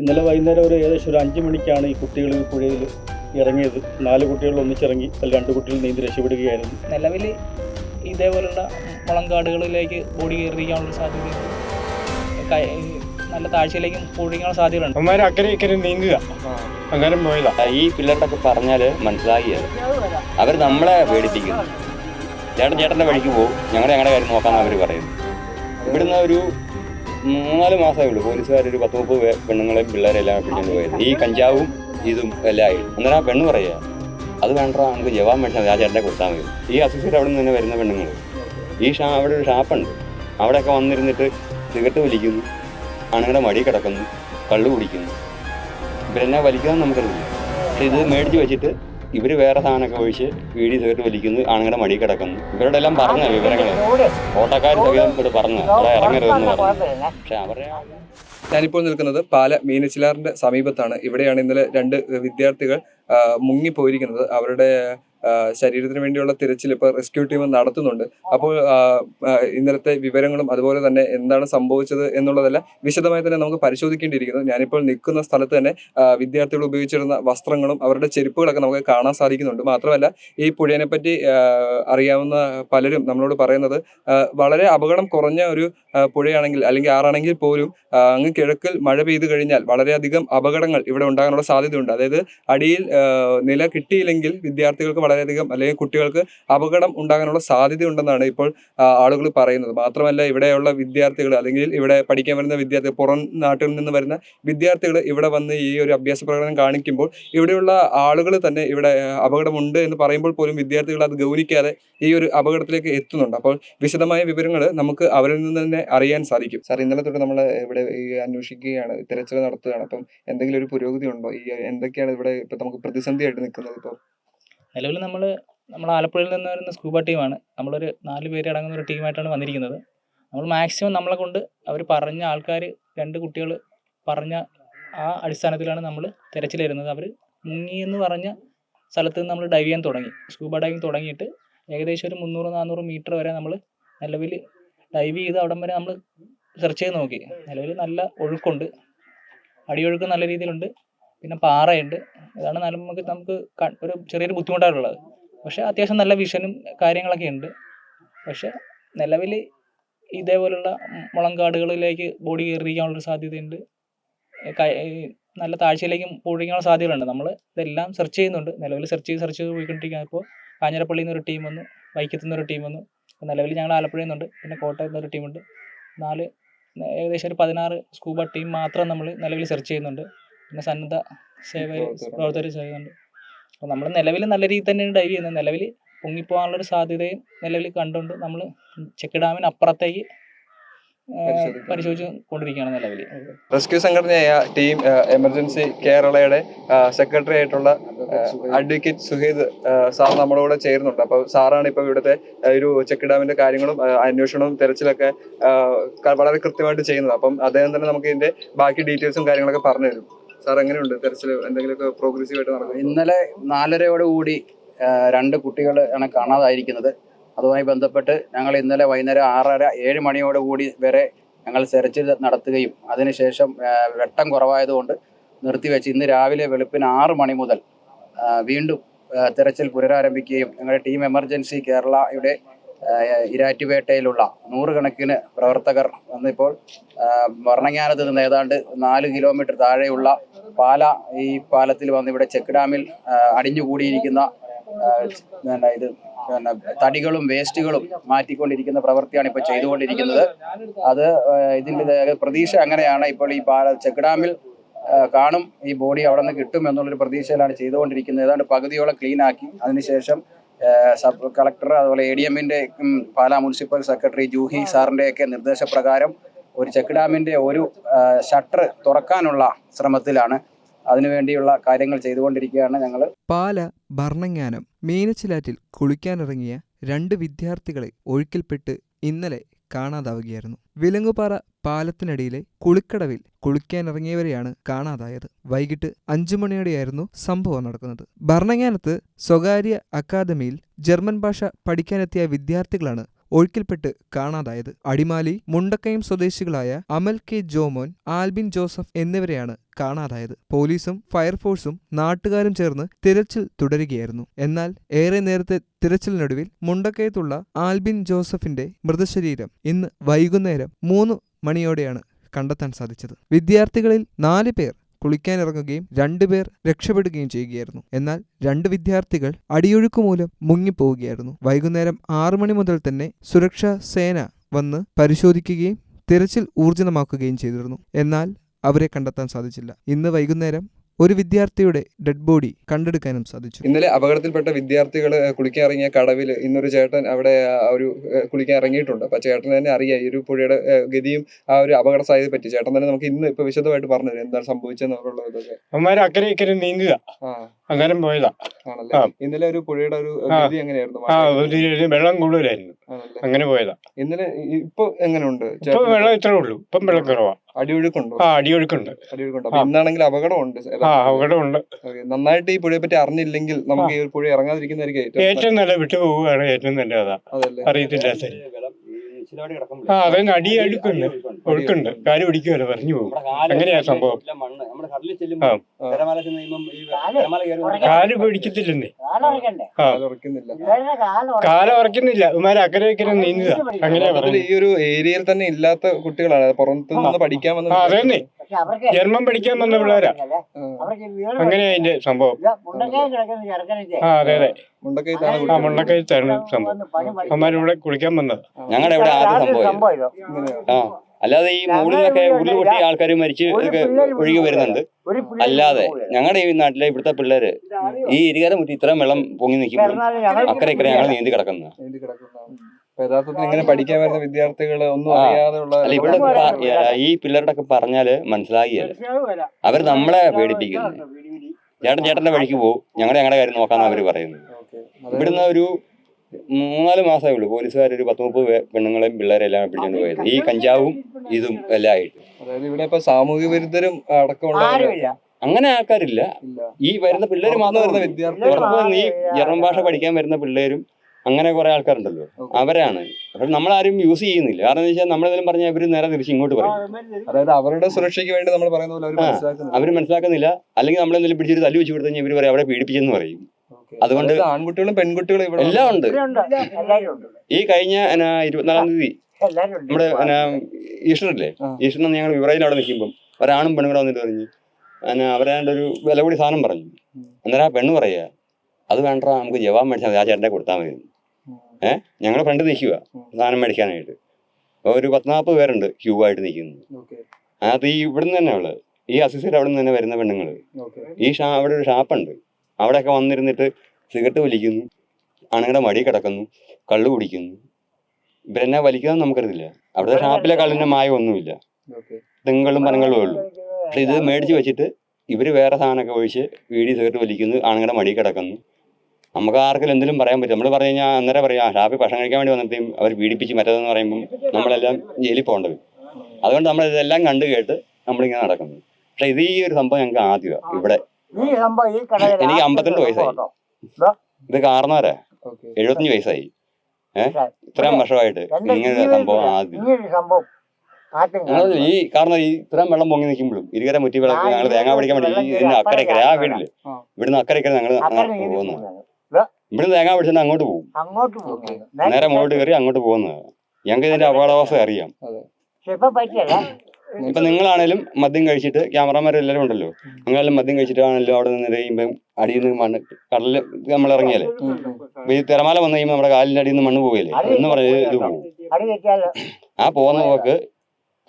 ഇന്നലെ വൈകുന്നേരം ഒരു ഏകദേശം ഒരു അഞ്ച് മണിക്കാണ് ഈ കുട്ടികൾ ഈ പുഴയിൽ ഇറങ്ങിയത്. നാല് കുട്ടികൾ ഒന്നിച്ചിറങ്ങി അതിൽ രണ്ട് കുട്ടികൾ നീന്തി രക്ഷപ്പെടുകയായിരുന്നു. നിലവിൽ ഇതേപോലുള്ള മുളങ്കാടുകളിലേക്ക് ബോഡി കയറിയിരിക്കാനുള്ള സാധ്യതയുണ്ട്. നല്ല താഴ്ചയിലേക്കും പൊഴിക്കാനുള്ള സാധ്യതയുണ്ട്. അമ്മമാർ അക്കരെ ഇക്കരെ നീങ്ങുക അങ്ങനെ പോയതാ. ഈ പിള്ളേരുടെ ഒക്കെ പറഞ്ഞാൽ മനസ്സിലാകിയത് അവർ നമ്മളെ പേടിപ്പിക്കുന്നു. ചേട്ടൻ ചേട്ടന്റെ വഴിക്ക് പോകും ഞങ്ങളുടെ ഞങ്ങളുടെ കാര്യം നോക്കാമെന്ന് അവർ പറയുന്നു. ഇവിടുന്ന് ഒരു മൂന്നാൽ മാസമേ ഉള്ളൂ. പോലീസുകാർ ഒരു പത്ത് മുപ്പത് പെണ്ണുങ്ങളെയും പിള്ളേരെല്ലാം പിടിച്ചുകൊണ്ട് പോയത്. ഈ കഞ്ചാവും ഇതും എല്ലാം ആയി. അന്നേരം ആ പെണ്ണ് പറയുക അത് വേണ്ട നമുക്ക് ജവാൻ മതി ആ ചേട്ടനെ കൊടുത്താൽ മതി. ഈ അസോസിയേറ്റ് അവിടെ നിന്ന് തന്നെ വരുന്ന പെണ്ണുങ്ങൾ ഈ ഷാ അവിടെ ഒരു ഷാപ്പുണ്ട്. അവിടെയൊക്കെ വന്നിരുന്നിട്ട് സിഗരറ്റ് വലിക്കുന്നു ആണുങ്ങളുടെ മടി കിടക്കുന്നു കള്ളു കുടിക്കുന്നു. ഇവരെന്നെ വലിക്കാന്ന് നമുക്കറിയില്ല. പക്ഷെ ഇത് മേടിച്ച് വെച്ചിട്ട് ഇവർ വേറെ സാധനമൊക്കെ ഒഴിച്ച് വീടി തീർന്ന് വലിക്കുന്നു ആണുങ്ങളുടെ മടി കിടക്കുന്നു. ഇവരുടെ എല്ലാം പറഞ്ഞ വിവരങ്ങൾ ഓട്ടക്കാർ സഹിതം ഇവിടെ പറഞ്ഞു. അവിടെ ഇറങ്ങരുതെന്ന് പറഞ്ഞു. പക്ഷെ അവരെ ഞാനിപ്പോൾ നിൽക്കുന്നത് പാല മീനച്ചിലാറിന്റെ സമീപത്താണ്. ഇവിടെയാണ് ഇന്നലെ രണ്ട് വിദ്യാർത്ഥികൾ മുങ്ങിപ്പോയിരിക്കുന്നത്. അവരുടെ ശരീരത്തിന് വേണ്ടിയുള്ള തിരച്ചിൽ ഇപ്പോൾ റെസ്ക്യൂ ടീം നടത്തുന്നുണ്ട്. അപ്പോൾ ഇന്നലത്തെ വിവരങ്ങളും അതുപോലെ തന്നെ എന്താണ് സംഭവിച്ചത് എന്നുള്ളതെല്ലാം വിശദമായി തന്നെ നമുക്ക് പരിശോധിക്കേണ്ടിയിരിക്കുന്നു. ഞാനിപ്പോൾ നിൽക്കുന്ന സ്ഥലത്ത് തന്നെ വിദ്യാർത്ഥികൾ ഉപയോഗിച്ചിരുന്ന വസ്ത്രങ്ങളും അവരുടെ ചെരുപ്പുകളൊക്കെ നമുക്ക് കാണാൻ സാധിക്കുന്നുണ്ട്. മാത്രമല്ല ഈ പുഴയെ പറ്റി അറിയാവുന്ന പലരും നമ്മളോട് പറയുന്നത് വളരെ അപകടം കുറഞ്ഞ ഒരു പുഴയാണെങ്കിൽ അല്ലെങ്കിൽ ആറാണെങ്കിൽ പോലും അങ്ങ് കിഴക്കിൽ മഴ പെയ്തു കഴിഞ്ഞാൽ വളരെയധികം അപകടങ്ങൾ ഇവിടെ ഉണ്ടാകാനുള്ള സാധ്യതയുണ്ട്. അതായത് അടിയിൽ നില കിട്ടിയില്ലെങ്കിൽ വിദ്യാർത്ഥികൾക്ക് വളരെയധികം അല്ലെങ്കിൽ കുട്ടികൾക്ക് അപകടം ഉണ്ടാകാനുള്ള സാധ്യത ഉണ്ടെന്നാണ് ഇപ്പോൾ ആളുകൾ പറയുന്നത്. മാത്രമല്ല ഇവിടെയുള്ള വിദ്യാർത്ഥികൾ അല്ലെങ്കിൽ ഇവിടെ പഠിക്കാൻ വരുന്ന വിദ്യാർത്ഥികൾ പുറം നാട്ടിൽ നിന്ന് വരുന്ന വിദ്യാർത്ഥികൾ ഇവിടെ വന്ന് ഈ ഒരു അഭ്യാസ പ്രകടനം കാണിക്കുമ്പോൾ ഇവിടെയുള്ള ആളുകൾ തന്നെ ഇവിടെ അപകടമുണ്ട് എന്ന് പറയുമ്പോൾ പോലും വിദ്യാർത്ഥികൾ അത് ഗൗനിക്കാതെ ഈ ഒരു അപകടത്തിലേക്ക് എത്തുന്നുണ്ട്. അപ്പോൾ വിശദമായ വിവരങ്ങൾ നമുക്ക് അവരിൽ നിന്ന് തന്നെ അറിയാൻ സാധിക്കും. സാർ ഇന്നലെ തൊട്ട് നമ്മൾ ഇവിടെ അന്വേഷിക്കുകയാണ് തിരച്ചിൽ നടത്തുകയാണ്. അപ്പം എന്തെങ്കിലും ഒരു പുരോഗതി ഉണ്ടോ? ഈ എന്തൊക്കെയാണ് ഇവിടെ ഇപ്പം നമുക്ക് പ്രതിസന്ധിയായിട്ട് നിൽക്കുന്നത് ഇപ്പോൾ? നിലവിൽ നമ്മൾ നമ്മൾ ആലപ്പുഴയിൽ നിന്ന് വരുന്ന സ്കൂബ ടീമാണ്. നമ്മളൊരു നാല് പേര് അടങ്ങുന്ന ഒരു ടീമായിട്ടാണ് വന്നിരിക്കുന്നത്. നമ്മൾ മാക്സിമം നമ്മളെ കൊണ്ട് അവർ പറഞ്ഞ ആൾക്കാർ രണ്ട് കുട്ടികൾ പറഞ്ഞ ആ അടിസ്ഥാനത്തിലാണ് നമ്മൾ തിരച്ചിൽ വരുന്നത് അവർ മുങ്ങി എന്ന് പറഞ്ഞ സ്ഥലത്ത് നിന്ന് നമ്മൾ ഡൈവ് ചെയ്യാൻ തുടങ്ങി. സ്കൂബ ഡൈവിങ് തുടങ്ങിയിട്ട് ഏകദേശം ഒരു മുന്നൂറ് നാനൂറ് മീറ്റർ വരെ നമ്മൾ നിലവിൽ ഡൈവ് ചെയ്ത് അവിടം വരെ നമ്മൾ സെർച്ച് ചെയ്ത് നോക്കി. നിലവിൽ നല്ല ഒഴുക്കുണ്ട്. അടിയൊഴുക്ക് നല്ല രീതിയിലുണ്ട്. പിന്നെ പാറയുണ്ട്. ഇതാണ് നമുക്ക് നമുക്ക് ഒരു ചെറിയൊരു ബുദ്ധിമുട്ടായിട്ടുള്ളത് പക്ഷേ അത്യാവശ്യം നല്ല വിഷനും കാര്യങ്ങളൊക്കെ ഉണ്ട്. പക്ഷേ നിലവിൽ ഇതേപോലുള്ള മുളങ്കാടുകളിലേക്ക് ബോഡി കയറിയിരിക്കാനുള്ളൊരു സാധ്യതയുണ്ട്. നല്ല താഴ്ചയിലേക്കും പോയിരിക്കാനുള്ള സാധ്യതകളുണ്ട്. നമ്മൾ ഇതെല്ലാം സെർച്ച് ചെയ്യുന്നുണ്ട്. നിലവിൽ സെർച്ച് ചെയ്ത് സെർച്ച് ചെയ്ത് പോയിക്കൊണ്ടിരിക്കുകയാണ് ഇപ്പോൾ കാഞ്ഞിരപ്പള്ളിയിൽ നിന്ന് ഒരു ടീം വന്നു. വൈക്കത്തു നിന്ന് ഒരു ടീം വന്നു നിലവിൽ ഞങ്ങൾ ആലപ്പുഴയിൽ നിന്നുണ്ട്. പിന്നെ കോട്ടയത്ത് നിന്ന് ഒരു ടീമുണ്ട് നാല് ഏകദേശം ഒരു പതിനാറ് സ്കൂബ ടീം മാത്രം നമ്മൾ നിലവിൽ സെർച്ച് ചെയ്യുന്നുണ്ട്. പിന്നെ സന്നദ്ധ സേവ പ്രവർത്തകർ. ചെയ്യുന്നുണ്ട് അപ്പോൾ നമ്മൾ നിലവിൽ നല്ല രീതിയിൽ തന്നെയാണ് ഡൈവ് ചെയ്യുന്നത്. നിലവിൽ പൊങ്ങിപ്പോകാനുള്ളൊരു സാധ്യതയും നിലവിൽ കണ്ടുകൊണ്ട് നമ്മൾ ചെക്ക് ഡാമിന് അപ്പുറത്തേക്ക്. കൊണ്ടിരിക്കുകയാണ് നിലവിൽ റെസ്ക്യൂ സംഘടനയായ ടീം എമർജൻസി കേരളയുടെ സെക്രട്ടറി ആയിട്ടുള്ള അഡ്വക്കേറ്റ് സുഹേദ് സാർ നമ്മുടെ കൂടെ ചേരുന്നുണ്ട്. അപ്പോൾ സാറാണ് ഇപ്പോൾ ഇവിടുത്തെ ഒരു ചെക്ക് ഡാമിന്റെ കാര്യങ്ങളും അന്വേഷണവും തെരച്ചിലൊക്കെ വളരെ കൃത്യമായിട്ട് ചെയ്യുന്നത്. അപ്പം അദ്ദേഹം തന്നെ നമുക്ക് ഇതിന്റെ ബാക്കി ഡീറ്റെയിൽസും കാര്യങ്ങളൊക്കെ പറഞ്ഞു തരും. സാർ എങ്ങനെയുണ്ട്? തെരച്ചിൽ എന്തെങ്കിലുമൊക്കെ പ്രോഗ്രസീവ് ആയിട്ട് നടക്കുന്നത് ഇന്നലെ നാലരയോട് കൂടി രണ്ട് കുട്ടികൾ ആണ് കാണാതായിരിക്കുന്നത്. അതുമായി ബന്ധപ്പെട്ട് ഞങ്ങൾ ഇന്നലെ വൈകുന്നേരം ആറര ഏഴ് മണിയോടുകൂടി വരെ ഞങ്ങൾ തെരച്ചിൽ നടത്തുകയും അതിനുശേഷം വെട്ടം കുറവായതുകൊണ്ട് നിർത്തിവെച്ച് ഇന്ന് രാവിലെ വെളുപ്പിന് ആറ് മണി മുതൽ വീണ്ടും തെരച്ചിൽ പുനരാരംഭിക്കുകയും ഞങ്ങളുടെ ടീം എമർജൻസി കേരളയുടെ ഇരാറ്റുപേട്ടയിലുള്ള നൂറുകണക്കിന് പ്രവർത്തകർ വന്നിപ്പോൾ വർണങ്ങാനത്ത് നിന്ന് ഏതാണ്ട് നാല് കിലോമീറ്റർ താഴെയുള്ള പാല ഈ പാലത്തിൽ വന്ന് ഇവിടെ ചെക്ക് ഡാമിൽ അടിഞ്ഞുകൂടിയിരിക്കുന്ന ഇത് പിന്നെ തടികളും വേസ്റ്റുകളും മാറ്റിക്കൊണ്ടിരിക്കുന്ന പ്രവൃത്തിയാണ് ഇപ്പോൾ ചെയ്തുകൊണ്ടിരിക്കുന്നത്. അത് ഇതിന്റെ പ്രതീക്ഷ അങ്ങനെയാണ്. ഇപ്പോൾ ഈ പാല ചെക്ക് ഡാമിൽ കാണും ഈ ബോഡി അവിടെ നിന്ന് കിട്ടും എന്നുള്ളൊരു പ്രതീക്ഷയിലാണ് ചെയ്തുകൊണ്ടിരിക്കുന്നത്. ഏതാണ്ട് പകുതിയോളം ക്ലീൻ ആക്കി അതിനുശേഷം സബ് കളക്ടർ അതുപോലെ എ ഡി എമ്മിന്റെ പാലാ മുനിസിപ്പൽ സെക്രട്ടറി ജൂഹി സാറിന്റെയൊക്കെ നിർദ്ദേശപ്രകാരം ഒരു ചെക്ക് ഡാമിന്റെ ഒരു ഷട്ടർ തുറക്കാനുള്ള ശ്രമത്തിലാണ് അതിനുവേണ്ടിയുള്ള കാര്യങ്ങൾ ചെയ്തുകൊണ്ടിരിക്കുകയാണ് ഞങ്ങൾ പാല ഭരണങ്ങാനം മീനച്ചിലാറ്റിൽ കുളിക്കാനിറങ്ങിയ രണ്ട് വിദ്യാർത്ഥികളെ ഒഴുക്കിൽപ്പെട്ട് ഇന്നലെ കാണാതാവുകയായിരുന്നു. വിലങ്ങുപാറ പാലത്തിനടിയിലെ കുളിക്കടവിൽ കുളിക്കാനിറങ്ങിയവരെയാണ് കാണാതായത്. വൈകിട്ട് അഞ്ചു മണിയോടെയായിരുന്നു സംഭവം നടക്കുന്നത്. ഭരണങ്ങാനത്ത് സ്വകാര്യ അക്കാദമിയിൽ ജർമ്മൻ ഭാഷ പഠിക്കാനെത്തിയ വിദ്യാർത്ഥികളാണ് ഒഴുക്കിൽപ്പെട്ട് കാണാതായത്. അടിമാലി മുണ്ടക്കയം സ്വദേശികളായ അമൽ കെ ജോമോൻ ആൽബിൻ ജോസഫ് എന്നിവരെയാണ് കാണാതായത്. പോലീസും ഫയർഫോഴ്സും നാട്ടുകാരും ചേർന്ന് തിരച്ചിൽ തുടരുകയായിരുന്നു. എന്നാൽ ഏറെ നേരത്തെ തിരച്ചിലിനൊടുവിൽ മുണ്ടക്കയത്തുള്ള ആൽബിൻ ജോസഫിന്റെ മൃതശരീരം ഇന്ന് വൈകുന്നേരം മൂന്ന് മണിയോടെയാണ് കണ്ടെത്താൻ സാധിച്ചത്. വിദ്യാർത്ഥികളിൽ നാല് പേർ കുളിക്കാനിറങ്ങുകയും രണ്ടുപേർ രക്ഷപ്പെടുകയും ചെയ്യുകയായിരുന്നു. എന്നാൽ രണ്ട് വിദ്യാർത്ഥികൾ അടിയൊഴുക്ക് മൂലം മുങ്ങിപ്പോവുകയായിരുന്നു. വൈകുന്നേരം ആറു മണി മുതൽ തന്നെ സുരക്ഷാ സേന വന്ന് പരിശോധിക്കുകയും തിരച്ചിൽ ഊർജിതമാക്കുകയും ചെയ്തിരുന്നു. എന്നാൽ അവരെ കണ്ടെത്താൻ സാധിച്ചില്ല. ഇന്ന് വൈകുന്നേരം ഒരു വിദ്യാർത്ഥിയുടെ ഡെഡ് ബോഡി കണ്ടെടുക്കാനും സാധിച്ചു. ഇന്നലെ അപകടത്തിൽപ്പെട്ട വിദ്യാർത്ഥികൾ കുളിക്കാൻ ഇറങ്ങിയ കടവിൽ ഇന്നൊരു ചേട്ടൻ അവിടെ ഒരു കുളിക്കാൻ ഇറങ്ങിയിട്ടുണ്ട് അപ്പൊ ചേട്ടൻ തന്നെ അറിയാം ഈ ഒരു പുഴയുടെ ഗതിയും ആ ഒരു അപകട സാധ്യത പറ്റി. ചേട്ടൻ തന്നെ നമുക്ക് ഇന്ന് ഇപ്പൊ വിശദമായിട്ട് പറഞ്ഞു തരും എന്താണ് സംഭവിച്ചെന്നുള്ള ഇതൊക്കെ. അവന്മാര് അക്കരെ ഇക്കരെ നീങ്ങുക. അന്നേരം പോയതാ. ആണല്ലേ? ഇന്നലെ ഒരു പുഴയുടെ ഒരു. ഗതി എങ്ങനെയായിരുന്നു? ആ ഒരു വെള്ളം കൂടുതലായിരുന്നു. ആണല്ലേ? അങ്ങനെ പോയതാ. ഇന്നലെ ഇപ്പൊ എങ്ങനെയുണ്ട്? ഇപ്പൊ വെള്ളം ഇത്രേ ഉള്ളൂ. ഇപ്പം വെള്ളം കുറവാ. അടിയൊഴുക്കുണ്ടോ? ആ അടിയൊഴുക്കുണ്ട്. അടിയൊഴുക്കുണ്ട്. അപ്പൊ ഇന്നാണെങ്കിൽ അപകടമുണ്ട് ആ അവിടെ ഉണ്ട് ഓക്കേ. നന്നായിട്ട് ഈ പുഴയെ പറ്റി അറിഞ്ഞില്ലെങ്കിൽ നമുക്ക് ഈ ഒരു പുഴ ഇറങ്ങാതിരിക്കുന്നതായിരിക്കും ഏറ്റവും ഏറ്റവും നല്ല വിട്ടു പോവുകയാണ് ഏറ്റവും നല്ല അതാ. അതല്ലേ? അറിയത്തില്ലാത്ത ആ അടി അടുക്കുണ്ട് ഒഴുക്കുണ്ട്. കാൽ പിടിക്കുമല്ലോ പറഞ്ഞു പോകും. അങ്ങനെയാ സംഭവം. കാൽ പിടിക്കത്തില്ലെന്നേ. ആ. കാലം ഉറക്കുന്നില്ല. അക്കരെ ഇക്കരെ നീങ്ങുക അങ്ങനെയാ ഈ ഒരു ഏരിയയിൽ തന്നെ ഇല്ലാത്ത കുട്ടികളാണ്. പുറത്തു നിന്ന് പഠിക്കാൻ വന്നത് അതന്നെ. ജന്മം പഠിക്കാൻ വന്ന പിള്ളേരാ. അങ്ങനെയാ അതിന്റെ സംഭവം. ആ അതെ അതെ. ആ മുണ്ടക്കയത്താണ് സംഭവം. ഇവിടെ കുളിക്കാൻ വന്നത്. ഞങ്ങളുടെ ഇവിടെ ആദ്യം സംഭവം ഇങ്ങനെയാണ്. ആ അല്ലാതെ ഈ മുകളിലൊക്കെ ഉരുൾ പൊട്ടി ആൾക്കാർ മരിച്ച് ഒക്കെ ഒഴുകി വരുന്നുണ്ട്. അല്ലാതെ ഞങ്ങളുടെ ഈ നാട്ടിലെ ഇവിടുത്തെ പിള്ളേര് ഈ ഇരികാരം മുറ്റി ഇത്രയും വെള്ളം പൊങ്ങി നിൽക്കുമ്പോൾ അക്കരെ ഇക്കരെ ഞങ്ങൾ നീന്തി കിടക്കുന്നത് യഥാർത്ഥത്തിൽ ഇങ്ങനെ പഠിക്കാൻ വരുന്ന വിദ്യാർത്ഥികൾ ഒന്നും അറിയാതെയുള്ള അല്ല ഇവിടെ. ഈ പിള്ളേരുടെ പറഞ്ഞാൽ മനസ്സിലാകിയല്ല അവർ നമ്മളെ പേടിപ്പിക്കുന്നു. ചേട്ടൻ ചേട്ടന്റെ വഴിക്ക് പോകും ഞങ്ങൾ ഞങ്ങളുടെ കാര്യം നോക്കാന്ന് അവർ പറയുന്നു. ഇവിടുന്ന് ഒരു മൂന്നാൽ മാസമേ ഉള്ളൂ. പോലീസുകാർ ഒരു പത്ത് മുപ്പത് പെണ്ണുങ്ങളെയും പിള്ളേരെ എല്ലാം പിടിച്ചോണ്ട് പോയത്. ഈ കഞ്ചാവും ഇതും എല്ലാം ആയിട്ട്. അതായത് ഇവിടെ ഇപ്പൊ സാമൂഹ്യ വിരുദ്ധരും അടക്കമുള്ള അങ്ങനെ ആൾക്കാരില്ല. ഈ വരുന്ന പിള്ളേര് പുറത്തുനിന്ന് മാത്രം വരുന്ന വിദ്യാർത്ഥികൾ ഈ ജർമ്മൻ ഭാഷ പഠിക്കാൻ വരുന്ന പിള്ളേരും അങ്ങനെ കുറെ ആൾക്കാരുണ്ടല്ലോ. അവരാണ്. പക്ഷെ നമ്മളാരും യൂസ് ചെയ്യുന്നില്ല. കാരണം വെച്ചാൽ നമ്മളെന്തെങ്കിലും പറഞ്ഞാൽ അവർ നേരെ തിരിച്ച് ഇങ്ങോട്ട് പറയും. അതായത് അവരുടെ സുരക്ഷയ്ക്ക് വേണ്ടി നമ്മൾ പറയുന്ന പോലെ അവർ മനസ്സിലാക്കുന്നില്ല. അല്ലെങ്കിൽ നമ്മളെന്തെങ്കിലും പിടിച്ചൊരു തല്ലു വെച്ച് കൊടുത്തു കഴിഞ്ഞാൽ ഇവർ പറയും അവിടെ പീഡിപ്പിച്ചെന്ന് പറയും. അതുകൊണ്ട് ആൺകുട്ടികളും പെൺകുട്ടികളും ഇവിടെ എല്ലാം ഉണ്ട്. ഈ കഴിഞ്ഞ ഇരുപത്തിനാലാം തീയതി നമ്മുടെ ആ. ഈസ്റ്ററിന് ഞങ്ങൾ വിവറയിൽ അവിടെ നിൽക്കുമ്പോൾ ഒരാണും പെണ്ണും കൂടെ വന്നിട്ട് പറഞ്ഞു അവരാണ്ട് ഒരു വില കൂടി സാധനം പറഞ്ഞു. അന്നേരം ആ പെണ്ണ് പറയുക അത് വേണ്ട നമുക്ക് ജവാൻ മേടിച്ചാൽ മതി. ആ ചേട്ടന്റെ കൊടുത്താൽ മതി. ഏഹ് ഞങ്ങളുടെ ഫ്രണ്ട് നിൽക്കുക. സാധനം മേടിക്കാനായിട്ട്. അപ്പോൾ ഒരു പത്ത് നാൽപ്പത് പേരുണ്ട് ക്യൂ ആയിട്ട് നിൽക്കുന്നത്. അത് ഈ ഇവിടുന്ന് തന്നെ ഉള്ളത്. ഈ അസിസ്റ്റർ അവിടെ നിന്ന് തന്നെ വരുന്ന പെണ്ണുങ്ങൾ ഈ ഷാ അവിടെ ഒരു ഷാപ്പുണ്ട്. അവിടെയൊക്കെ വന്നിരുന്നിട്ട് സിഗരറ്റ് വലിക്കുന്നു ആണുങ്ങളുടെ മടി കിടക്കുന്നു കള്ളു കുടിക്കുന്നു. ഇവരെന്നെ വലിക്കുന്നത് നമുക്കറിയില്ല. അവിടെ ഷാപ്പിലെ കള്ളിന്റെ മായമൊന്നുമില്ല. തെങ്കളും പനങ്ങളും ഉള്ളൂ. പക്ഷെ ഇത് മേടിച്ച് വെച്ചിട്ട് ഇവർ വേറെ സാധനമൊക്കെ ഒഴിച്ച് വീടി സിഗരറ്റ് വലിക്കുന്നു ആണുങ്ങളുടെ മടി കിടക്കുന്നു. നമുക്ക് ആർക്കും എന്തെങ്കിലും പറയാൻ പറ്റും. നമ്മൾ പറഞ്ഞു കഴിഞ്ഞാൽ അന്നേരം പറയാം ഷാപ്പിൽ ഭക്ഷണം കഴിക്കാൻ വേണ്ടി വന്നിട്ടും അവർ പീഡിപ്പിച്ച് മറ്റേതെന്ന് പറയുമ്പം നമ്മളെല്ലാം ജയിലിൽ പോകേണ്ടത്. അതുകൊണ്ട് നമ്മൾ ഇതെല്ലാം കണ്ടു കേട്ട് നമ്മളിങ്ങനെ നടക്കുന്നു. പക്ഷെ ഇത് ഈ ഒരു സംഭവം ഞങ്ങൾക്ക് ആദ്യമാണ് ഇവിടെ എനിക്ക് അമ്പത്തിരണ്ട് വയസ്സായി. ഇത് കാരണവരാ. എഴുപത്തഞ്ച് വയസ്സായി. ഏഹ് ഇത്രയും വർഷമായിട്ട് ഇങ്ങനെ സംഭവം ആദ്യം. ഈ കാരണം ഈ ഇത്രയും വെള്ളം പൊങ്ങി നിൽക്കുമ്പോഴും ഇരുകര മുറ്റി വിളക്ക് ഞങ്ങൾ തേങ്ങ പിടിക്കാൻ വേണ്ടി അക്കരക്കര ആ. വീട്ടിൽ. ഇവിടുന്ന് അക്കരക്കര ഞങ്ങൾ പോകുന്നത്. ഇവിടുന്ന് തേങ്ങ പിടിച്ചിട്ട് അങ്ങോട്ട് പോകും. അങ്ങോട്ട് പോകും. നേരെ മുകളിൽ കയറി അങ്ങോട്ട് പോകുന്നത്. ഞങ്ങൾക്ക് ഇതിന്റെ അപകടാവസ്ഥ അറിയാം. ഇപ്പൊ നിങ്ങളാണേലും മദ്യം കഴിച്ചിട്ട് ക്യാമറമാരെല്ലാവരും ഉണ്ടല്ലോ. നിങ്ങളെല്ലാം മദ്യം കഴിച്ചിട്ടാണല്ലോ അവിടെ നിന്ന് കഴിയുമ്പോൾ അടിയിൽ നിന്ന് മണ്ണ് കടലിൽ നമ്മൾ ഇറങ്ങിയാലേ. അപ്പൊ ഈ തിരമാല വന്നു കഴിയുമ്പോൾ നമ്മുടെ കാലിന്റെ അടിയിൽ നിന്ന് മണ്ണ് പോകല്ലേ എന്ന് പറഞ്ഞ് ഇത് പോകും ആ പോകുന്ന പോക്ക്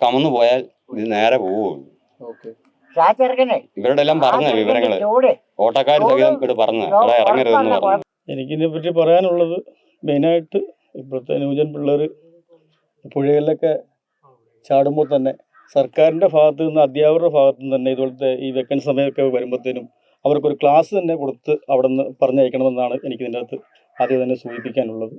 കമന്നു പോയാൽ ഇത് നേരെ പോവുള്ളൂ ഇവരുടെ എല്ലാം പറഞ്ഞ വിവരങ്ങൾ. ഓട്ടക്കാർ സഹിതം ഇവിടെ പറഞ്ഞ ഇവിടെ ഇറങ്ങരുതെന്ന് പറഞ്ഞു എനിക്കിതിനെ പറ്റി പറയാനുള്ളത് മെയിനായിട്ട് ഇപ്പോഴത്തെ ന്യൂജൻ പിള്ളേർ പുഴയിലൊക്കെ ചാടുമ്പോൾ തന്നെ സർക്കാരിന്റെ ഭാഗത്ത് നിന്ന് അധ്യാപകരുടെ ഭാഗത്ത് നിന്ന് തന്നെ ഇതുപോലത്തെ ഈ വെക്കൻസ് സമയമൊക്കെ വരുമ്പോഴത്തേനും അവർക്കൊരു ക്ലാസ് തന്നെ കൊടുത്ത് അവിടെ നിന്ന് പറഞ്ഞയക്കണമെന്നാണ് എനിക്ക് ഇതിന്റെ അകത്ത് ആദ്യം തന്നെ സൂചിപ്പിക്കാനുള്ളത്.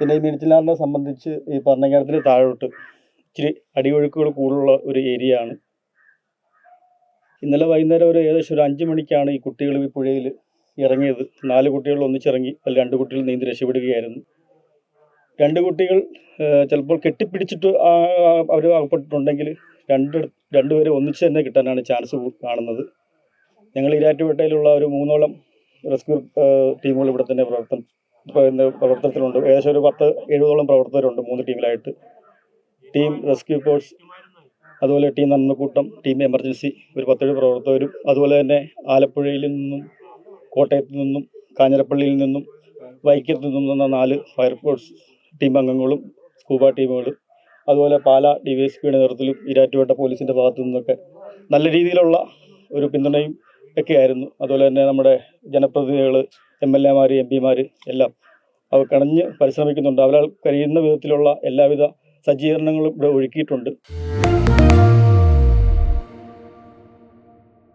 പിന്നെ ഈ മിനിച്ചിലാറിനെ സംബന്ധിച്ച് ഈ ഭരണങ്ങാനത്തിന് താഴോട്ട് ഇച്ചിരി അടിയൊഴുക്കുകൾ കൂടുതലുള്ള ഒരു ഏരിയ ആണ്. ഇന്നലെ വൈകുന്നേരം ഒരു ഏകദേശം ഒരു അഞ്ച് മണിക്കാണ് ഈ കുട്ടികൾ ഈ പുഴയിൽ ഇറങ്ങിയത്. നാല് കുട്ടികൾ ഒന്നിച്ചിറങ്ങി. അതിൽ രണ്ട് കുട്ടികൾ നീന്തി രക്ഷപ്പെടുകയായിരുന്നു. രണ്ട് കുട്ടികൾ ചിലപ്പോൾ കെട്ടിപ്പിടിച്ചിട്ട് അവർ അകപ്പെട്ടിട്ടുണ്ടെങ്കിൽ രണ്ട് രണ്ടുപേരെ ഒന്നിച്ച് തന്നെ കിട്ടാനാണ് ചാൻസ് കാണുന്നത്. ഞങ്ങൾ ഇരാറ്റുപേട്ടയിലുള്ള ഒരു മൂന്നോളം റെസ്ക്യൂ ടീമുകൾ ഇവിടെ തന്നെ പ്രവർത്തനം പ്രവർത്തനത്തിലുണ്ട്. ഏകദേശം ഒരു പത്ത് എഴുപതോളം പ്രവർത്തകരുണ്ട് മൂന്ന് ടീമിലായിട്ട്. ടീം റെസ്ക്യൂ ഫോഴ്സ് അതുപോലെ ടീം നന്മക്കൂട്ടം ടീം എമർജൻസി ഒരു പത്തേഴ് പ്രവർത്തകരും അതുപോലെ തന്നെ ആലപ്പുഴയിൽ നിന്നും കോട്ടയത്ത് നിന്നും കാഞ്ഞിരപ്പള്ളിയിൽ നിന്നും വൈക്കത്ത് നിന്നും നാല് ഫയർഫോഴ്സ് ടീം അംഗങ്ങളും സ്കൂബ ടീമുകളും അതുപോലെ പാല ഡി വൈ എസ് പിയുടെ നേതൃത്വത്തിലും ഇരാറ്റുപേട്ട പോലീസിന്റെ ഭാഗത്തു നിന്നൊക്കെ നല്ല രീതിയിലുള്ള ഒരു പിന്തുണയും ഒക്കെ ആയിരുന്നു അതുപോലെ തന്നെ നമ്മുടെ ജനപ്രതിനിധികൾ എം എൽ എമാർ എം പിമാർ എല്ലാം അവർ കണഞ്ഞ് പരിശ്രമിക്കുന്നുണ്ട്. അവരാൽ കഴിയുന്ന വിധത്തിലുള്ള എല്ലാവിധ സജ്ജീകരണങ്ങളും ഇവിടെ ഒരുക്കിയിട്ടുണ്ട്